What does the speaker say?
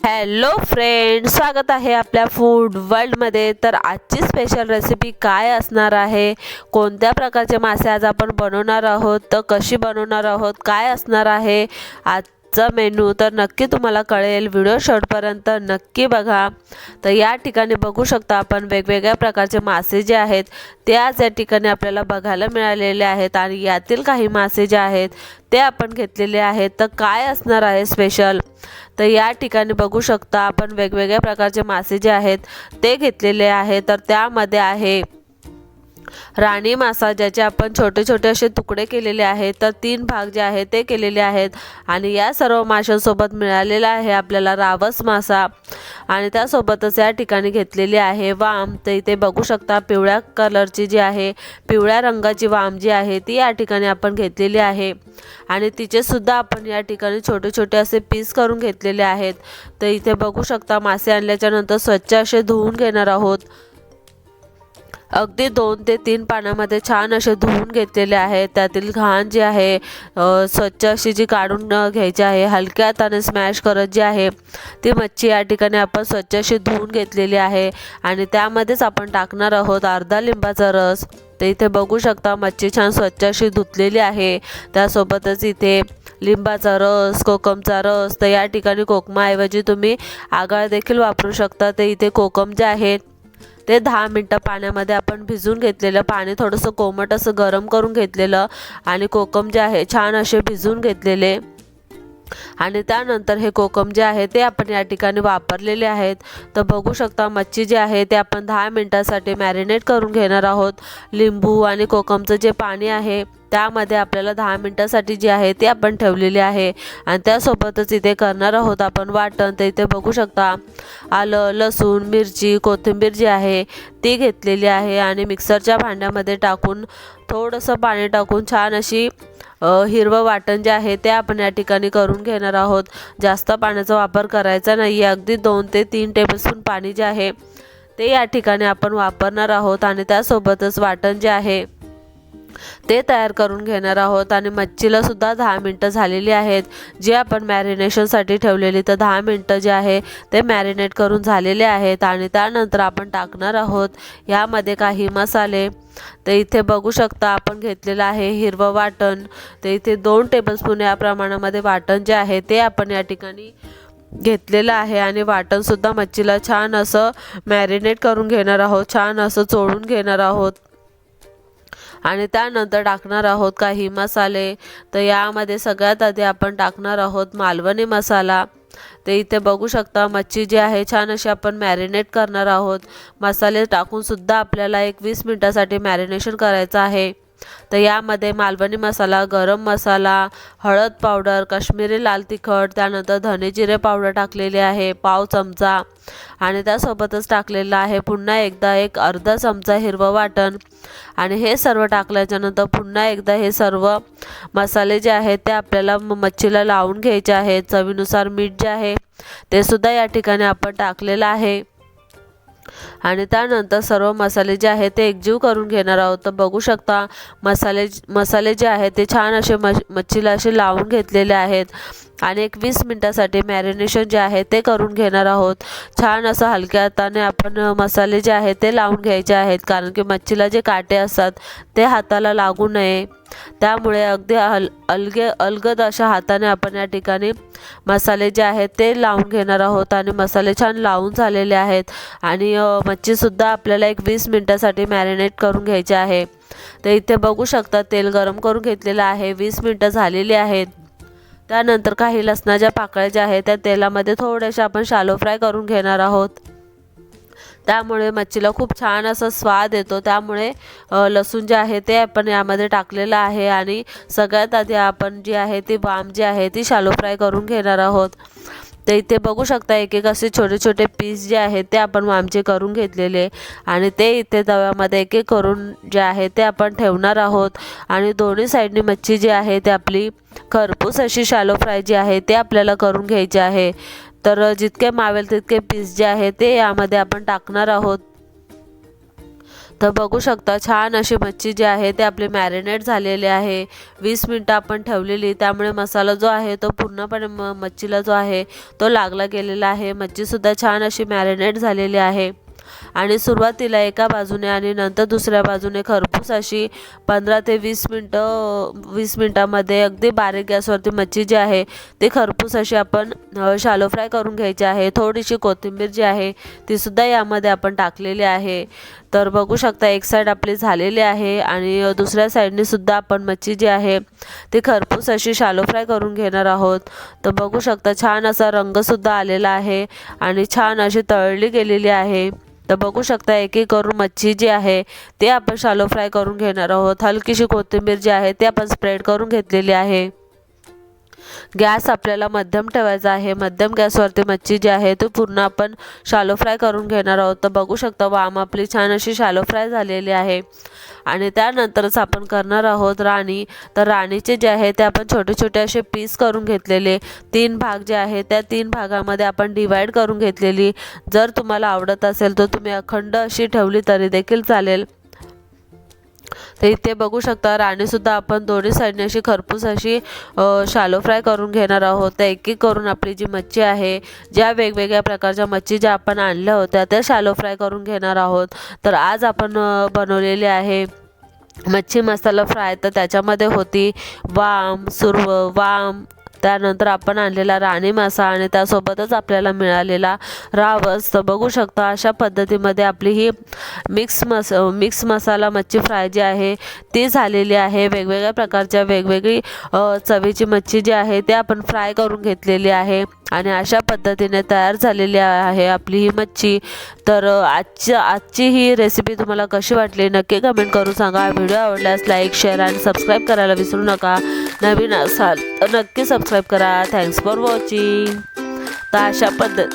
Hello friend स्वागत आहे आपल्या फूड वर्ल्डमध्ये तर आजची स्पेशल रेसिपी काय असणार आहे? कोणत्या प्रकारचे मासे आज आपण बनवणार आहोत? तर कशी बनवणार आहोत? काय असणार आहे? आजचा मेनू तर नक्की तुम्हाला कळेल. व्हिडिओ शॉर्टपर्यंत नक्की बघा. तर या ठिकाणी बघू शकता आपण वेगवेगळ्या प्रकारचे मासे जे आहेत ते आज या ठिकाणी आपल्याला बघायला मिळालेले आहेत आणि यातील काही मासे जे आहेत ते आपण घेतलेले आहेत. तर काय असणार आहे स्पेशल तर या ठिकाणी बघू शकता आपण वेगवेगळ्या प्रकारचे मासे जे आहेत ते घेतलेले आहे. तर त्यामध्ये आहे राणी मासा ज्याचे आपण छोटे छोटे असे तुकडे केलेले आहेत तर तीन भाग जे आहेत ते केलेले आहेत. आणि या सर्व माशांसोबत मिळालेला आहे आपल्याला रावस मासा. आणि त्यासोबतच या ठिकाणी घेतलेली आहे वाम. तर इथे बघू शकता पिवळ्या कलरची जी आहे पिवळ्या रंगाची वाम जी आहे ती या ठिकाणी आपण घेतलेली आहे. आणि तिचेसुद्धा आपण या ठिकाणी छोटे छोटे असे पीस करून घेतलेले आहेत. तर इथे बघू शकता मासे आणल्याच्या नंतर स्वच्छ असे धुवून घेणार आहोत. अगदी दोन ते तीन पाण्यामध्ये छान असे धुवून घेतलेले आहे त्यातील घाण जी आहे स्वच्छ अशी जी काढून घ्यायची आहे हलक्या हाताने स्मॅश करत जी आहे ती मच्छी या ठिकाणी आपण स्वच्छ अशी धुवून घेतलेली आहे. आणि त्यामध्येच आपण टाकणार आहोत अर्धा लिंबाचा रस. तर इथे बघू शकता मच्छी छान स्वच्छ अशी धुतलेली आहे. त्यासोबतच इथे लिंबाचा रस कोकमचा रस तर या ठिकाणी कोकमाऐवजी तुम्ही आगाळ देखील वापरू शकता. ते इथे कोकम जे आहेत ते दहा मिनटं पाण्यामध्ये आपण भिजून घेतलेलं पाणी थोडंसं कोमट असं गरम करून घेतलेलं आणि कोकम जे आहे छान असे भिजून घेतलेले. आणि त्यानंतर हे कोकम जे आहे ते आपण या ठिकाणी वापरलेले आहेत. तर बघू शकता मच्छी जे आहे ते आपण दहा मिनटासाठी मॅरिनेट करून घेणार आहोत. लिंबू आणि कोकमचं जे पाणी आहे त्यामध्ये आपल्याला दहा मिनटासाठी जे आहे ते आपण ठेवलेले आहे. आणि त्यासोबतच इथे करणार आहोत आपण वाटण. तर इथे बघू शकता आलं लसूण मिरची कोथिंबीर जी आहे ती घेतलेली आहे. आणि मिक्सरच्या भांड्यामध्ये टाकून थोडंसं पाणी टाकून छान अशी हिरवं वाटण जे आहे ते आपण या ठिकाणी करून घेणार आहोत. जास्त पाण्याचा वापर करायचा नाही आहे अगदी दोन ते तीन टेबलस्पून पाणी जे आहे ते या ठिकाणी आपण वापरणार आहोत आणि त्यासोबतच वाटण जे आहे ते तयार करून घेणार आहोत आणि मच्छीला सुद्धा दहा मिनटं झालेली आहेत. जे आपण मॅरिनेशनसाठी ठेवलेली तर दहा मिनटं जे आहे ते मॅरिनेट करून झालेले आहेत आणि त्यानंतर आपण टाकणार आहोत यामध्ये काही मसाले. तर इथे बघू शकता आपण घेतलेलं आहे हिरवं वाटण. तर इथे दोन टेबलस्पून या प्रमाणामध्ये वाटण जे आहे ते आपण या ठिकाणी घेतलेलं आहे आणि वाटणसुद्धा मच्छीला छान असं मॅरिनेट करून घेणार आहोत छान असं चोळून घेणार आहोत. आणि त्यानंतर टाकणार आहोत काही मसाले. तर यामध्ये सगळ्यात आधी आपण टाकणार आहोत मालवणी मसाला. ते इथे बघू शकता मच्छी जी आहे छान अशी आपण मॅरिनेट करणार आहोत. मसाले टाकूनसुद्धा आपल्याला एक वीस मिनटासाठी मॅरिनेशन करायचं आहे. तर यामध्ये मालवणी मसाला गरम मसाला हळद पावडर काश्मीरी लाल तिखट त्यानंतर धने जिरे पावडर टाकलेली आहे पाव चमचा. आणि त्यासोबतच टाकलेलं आहे पुन्हा एकदा एक अर्धा चमचा हिरवं वाटण. आणि हे सर्व टाकल्याच्यानंतर पुन्हा एकदा हे सर्व मसाले जे आहेत ते आपल्याला मच्छीला लावून घ्यायचे आहेत. चवीनुसार मीठ जे आहे ते सुद्धा या ठिकाणी आपण टाकलेलं आहे. आणि त्यानंतर सर्व मसाले जे आहेत ते एकजीव करून घेणार आहोत. तर बघू शकता मसाले मसाले जे आहेत ते छान असे मच्छीला असे लावून घेतलेले आहेत. आणि एक वीस मिनटासाठी मॅरिनेशन जे आहे ते करून घेणार आहोत. छान असं हलक्या हाताने आपण मसाले जे आहेत ते लावून घ्यायचे आहेत. कारण की मच्छीला जे काटे असतात ते हाताला लागू नये. त्यामुळे अगदी अल अलगे अलगद अशा हाताने आपण या ठिकाणी मसाले जे आहेत ते लावून घेणार आहोत. आणि मसाले छान लावून झालेले आहेत. आणि मच्छीसुद्धा आपल्याला एक वीस मिनटासाठी मॅरिनेट करून घ्यायचे आहे. तर इथे बघू शकता तेल गरम करून घेतलेलं आहे. वीस मिनटं झालेली आहेत. त्यानंतर काही लसणाच्या पाकळ्या ज्या आहेत त्या तेलामध्ये थोड्याशा आपण शालो फ्राय करून घेणार आहोत. त्यामुळे मच्छीला खूप छान असा स्वाद येतो. त्यामुळे लसूण जे आहे ते आपण यामध्ये टाकलेलं आहे आणि सगळ्यात आधी आपण जी आहे ती वाम जी आहे ती शालो फ्राय करून घेणार आहोत. तर इथे बघू शकता एक एक असे छोटे छोटे पीस जे आहेत ते आपण वामचे करून घेतलेले आणि ते इथे तव्यामध्ये एक एक करून जे आहे ते आपण ठेवणार आहोत. आणि दोन्ही साईडनी मच्छी जी आहे ते आपली खरपूस अशी शालो फ्राय जी आहे ते आपल्याला करून घ्यायची आहे. तर जितके मावेल तितके पीस जे आहे ते यामध्ये आपण टाकणार आहोत. तर बघू शकता छान अशी मच्छी जी आहे ते आपली मॅरिनेट झालेली आहे. वीस मिनटं आपण ठेवलेली त्यामुळे मसाला जो आहे तो पूर्णपणे म मच्छीला जो आहे तो लागला गेलेला आहे. मच्छीसुद्धा छान अशी मॅरिनेट झालेली आहे. आणि सुरुवातीला एका बाजूने आणि नंतर दुसऱ्या बाजूने खरपूस अशी पंधरा ते वीस मिनटं वीस मिनटामध्ये अगदी बारीक गॅसवरती मच्छी जी आहे ती खरपूस अशी आपण शालो फ्राय करून घ्यायची आहे. थोडीशी कोथिंबीर जी आहे तीसुद्धा यामध्ये आपण टाकलेली आहे. तर बघू शकता एक साईड आपली झालेली आहे आणि दुसऱ्या साईडने सुद्धा आपण मच्छी जी आहे ती खरपूस अशी शालो फ्राय करून घेणार आहोत. तर बघू शकता छान असा रंगसुद्धा आलेला आहे आणि छान अशी तळली गेलेली आहे. तर बघू शकता एक एक करून मच्छी जी आहे ते आपण शालो फ्राय करून घेणार आहोत. हलकीशी कोथिंबीर जी आहे ते आपण स्प्रेड करून घेतलेली आहे. गॅस आपल्याला मध्यम ठेवायचा आहे. मध्यम गॅसवरती मच्छी जी आहे ती पूर्ण आपण शालो फ्राय करून घेणार आहोत. तर बघू शकता वाम आपली छान अशी शालो फ्राय झालेली आहे. आणि त्यानंतरच आपण करणार आहोत राणी. तर राणीचे जे आहे ते आपण छोटे छोटे असे पीस करून घेतलेले. तीन भाग जे आहे त्या तीन भागामध्ये आपण डिवाईड करून घेतलेली. जर तुम्हाला आवडत असेल तर तुम्ही अखंड अशी ठेवली तरी देखील चालेल. तर इथे बघू शकता राणीसुद्धा आपण दोन्ही साईडने अशी खरपूस अशी शालो फ्राय करून घेणार आहोत. त्या एक एक करून आपली जी मच्छी आहे ज्या वेगवेगळ्या प्रकारच्या मच्छी ज्या आपण आणल्या होत्या त्या शालो फ्राय करून घेणार आहोत. तर आज आपण बनवलेली आहे मच्छी मसाला फ्राय तर त्याच्यामध्ये होती वाम सुरव वाम त्यानंतर आपण आणलेला राणी मासा आणि त्यासोबतच आपल्याला मिळालेला रावस. तर बघू शकता अशा पद्धतीमध्ये आपली ही मिक्स मस मिक्स मसाला मच्छी फ्राय जी आहे ती झालेली आहे. वेगवेगळ्या प्रकारच्या वेगवेगळी चवीची मच्छी जी आहे ते आपण फ्राय करून घेतलेली आहे. आणि अशा पद्धतीने तयार झालेली आहे आपली ही मच्छी. तर आजची आजची ही रेसिपी तुम्हाला कशी वाटली नक्की कमेंट करून सांगा. व्हिडिओ आवडल्यास लाईक शेअर आणि सबस्क्राईब करायला विसरू नका. नवीन असाल तर नक्की सबस्क्राईब करा. थँक्स फॉर वॉचिंग तर अशा पद्धत